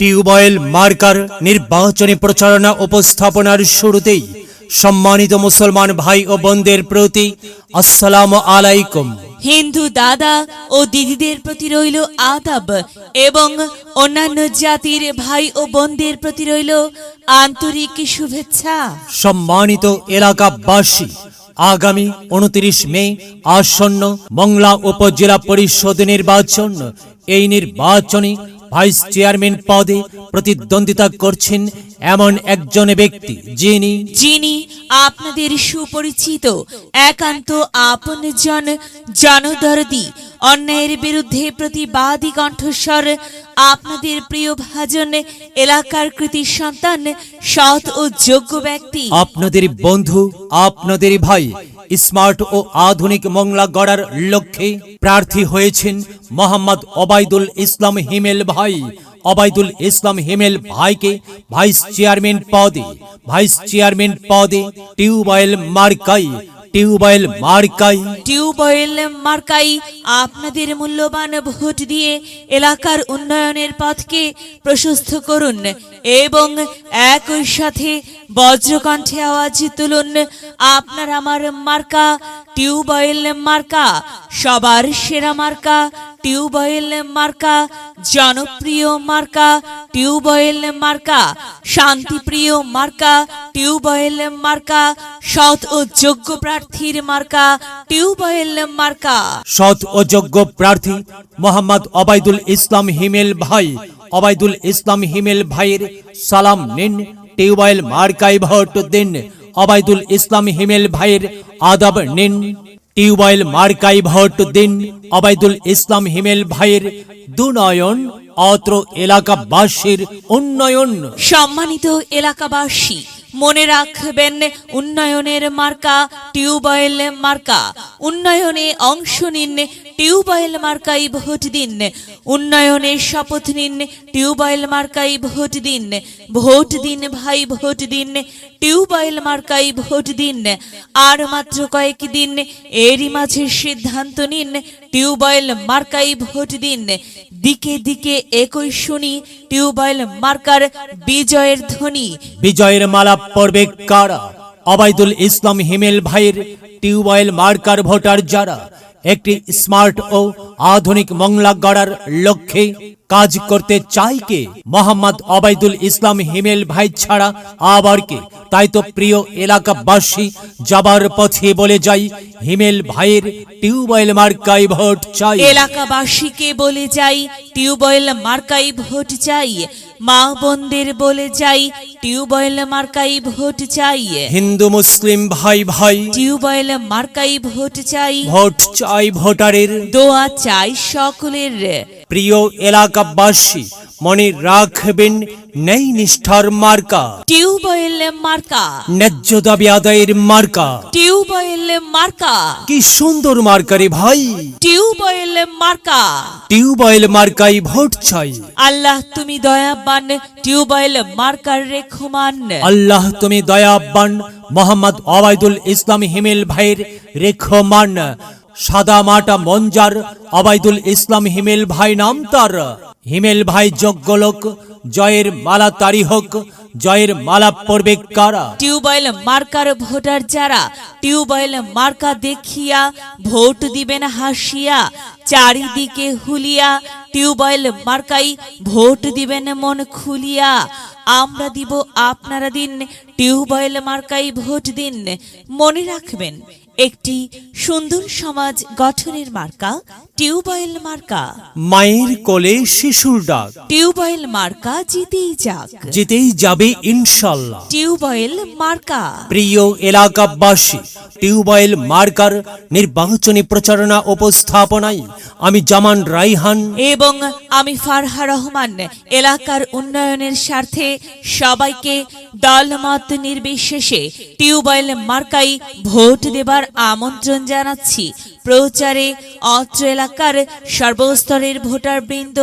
Tubewell marker নির্বাচনী প্রচারণা উপস্থাপনার শুরুতেই সম্মানিত মুসলমান ভাই ও বোনদের প্রতি আসসালামু আলাইকুম। হিন্দু দাদা ও দিদিদের প্রতি রইল আদাব এবং অন্যান্য জাতির ভাই ও বোনদের প্রতি রইল আন্তরিক শুভেচ্ছা। সম্মানিত এলাকাবাসী আগামী উনত্রিশ মে আসন্ন মংলা উপজেলা পরিষদ নির্বাচন। এই নির্বাচনে ভাইস চেয়ারম্যান পদে প্রতিদ্বন্দ্বিতা করছেন এমন একজন ব্যক্তি যিনি যিনি আপনাদের সুপরিচিত একান্ত আপনজন জনদরদি অন্যায়ের বিরুদ্ধে প্রতিবাদী কণ্ঠস্বর আপনাদের প্রিয় ভাজন এলাকার কৃতি সন্তান সৎ ও যোগ্য ব্যক্তি। আপনাদের বন্ধু আপনাদের ভাই স্মার্ট ও আধুনিক মংলা গড়ার লক্ষ্যে প্রার্থী হয়েছেন মোহাম্মদ অবায়দুল ইসলাম হিমেল ভাই। অবায়দুল ইসলাম হিমেল ভাইকে ভাইস চেয়ারম্যান পদে, ভাইস চেয়ারম্যান পদে টিউবওয়েল মার্কাই টিউবওয়েল মার্কাই। টিউবওয়েল মার্কাই আপনাদের মূল্যবান ভোট দিয়ে এলাকার উন্নয়নের পথকে প্রশস্ত করুন এবং একই সাথে বজ্রকণ্ঠে আওয়াজ তুলুন। আপনার আমার মার্কা, টিউবওয়েল মার্কা, সবার সেরা মার্কা, টিউবওয়েল মার্কা, জনপ্রিয় মার্কা টিউবওয়েল মার্কা, শান্তিপ্রিয় মার্কা, টিউবওয়েল মার্কা, সৎ ও যোগ্য প্রার্থীর মার্কা, টিউবওয়েল মার্কা। সৎ ও যোগ্য প্রার্থী মোহাম্মদ ওবায়দুল ইসলাম হিমেল ভাই। ওবায়দুল ইসলাম হিমেল ভাইয়ের সালাম নিন, টিউবওয়েল মার্কাই ভোট দিন। ওবায়দুল ইসলাম হিমেল ভাইয়ের আদাব নিন, টিউবওয়েল মার্কাই ভোট দিন। ওবায়দুল ইসলাম হিমেল ভাইয়ের দুনয়ন অত্র এলাকাবাসীর উন্নয়ন। সম্মানিত এলাকাবাসী মনে রাখবেন, উন্নয়নের মার্কা, টিউবওয়েল মার্কা। উন্নয়নে অংশ নিন, টিউবওয়েল মার্কাই ভোট দিন। উন্নয়নে শপথ নিন, টিউবওয়েল মার্কাই ভোট দিন। ভোট দিন ভাই, ভোট দিন, টিউবওয়েল মার্কাই ভোট দিন। আর মাত্র কয়েক দিন, এরই মাঝে সিদ্ধান্ত নিন, টিউবওয়েল মার্কাই ভোট দিন। দিকে দিকে একই শুনি, টিউবওয়েল মার্কার বিজয়ের ধ্বনি। বিজয়ের মালা পড়বে কারা? অবায়দুল ইসলাম হিমেল ভাইয়ের টিউবওয়েল মার্কার ভোটার যারা? একটি স্মার্ট ও আধুনিক মংলা গড়ার লক্ষ্যে কাজ করতে চাই কে? মোহাম্মদ অবায়দুল ইসলাম হিমেল ভাই ছাড়া আবার কে? তাই তো প্রিয় এলাকাবাসী, যাবার পথে বলে যাই, হিমেল ভাইয়ের টিউবওয়েল মার্কাই ভোট চাই। এলাকাবাসীকে বলে যাই, টিউবওয়েল মার্কাই ভোট চাই। মা বোনদের বলে যাই টিউবওয়েল মার্কাই ভোট চাই। হিন্দু মুসলিম ভাই ভাই। টিউবওয়েল মার্কাই ভোট চাই। ভোট চাই ভোটারের। দোয়া চাই সকলের। প্রিয় এলাকাবাসী মনে রাখবেন নেই নিষ্ঠার মার্কা। টিউবওয়েল মার্কা। ন্যায্য দাবি আদায়ের মার্কা। টিউবওয়েল মার্কা। কি সুন্দর মার্কারে ভাই। টিউবওয়েল মার্কা। টিউবওয়েল মার্কাই ভোট চাই। আল্লাহ তুমি দয়াবান। Tubewell marker রেখমান। আল্লাহ তুমি দয়াবান। মোহাম্মদ অবায়দুল ইসলাম হিমেল ভাইয়ের রেখমান। সাদা মাটা মঞ্জার অবায়দুল ইসলাম হিমেল ভাই নাম তার। হিমেল ভাই যোগ্য লোক, জয়ের মালা তারি হোক, জয়ের মালা পড়বে কারা? টিউবওয়েল মার্কার ভোটার যারা, টিউবওয়েল মার্কা দেখিয়া ভোট দিবেন হাসিয়া, চারিদিকে হুলিয়া, টিউবওয়েল মার্কাই ভোট দিবেন মন খুলিয়া। আমরা দিব আপনারা দিন, টিউবওয়েল মার্কাই ভোট দিন, মনে রাখবেন একটি সুন্দর সমাজ গঠনের মার্কা টিউবয়েল মার্কা। মায়ের কোলে শিশুর ডাক। টিউবয়েল মার্কা জিতেই যাক। জিতেই যাবে ইনশাল্লাহ। টিউবয়েল মার্কা। প্রিয় এলাকাবাসী টিউবওয়েল মার্কার নির্বাচনী প্রচারণা উপস্থাপনায় আমি জামান রাইহান। এবং আমি ফারহা রহমান, এলাকার উন্নয়নের স্বার্থে সবাইকে দলমত নির্বিশেষে টিউবওয়েল মার্কাই ভোট দেবার আমন্ত্রণ জানাচ্ছি। প্রচারে অত্র এলাকার সর্বস্তরের ভোটার বৃন্দ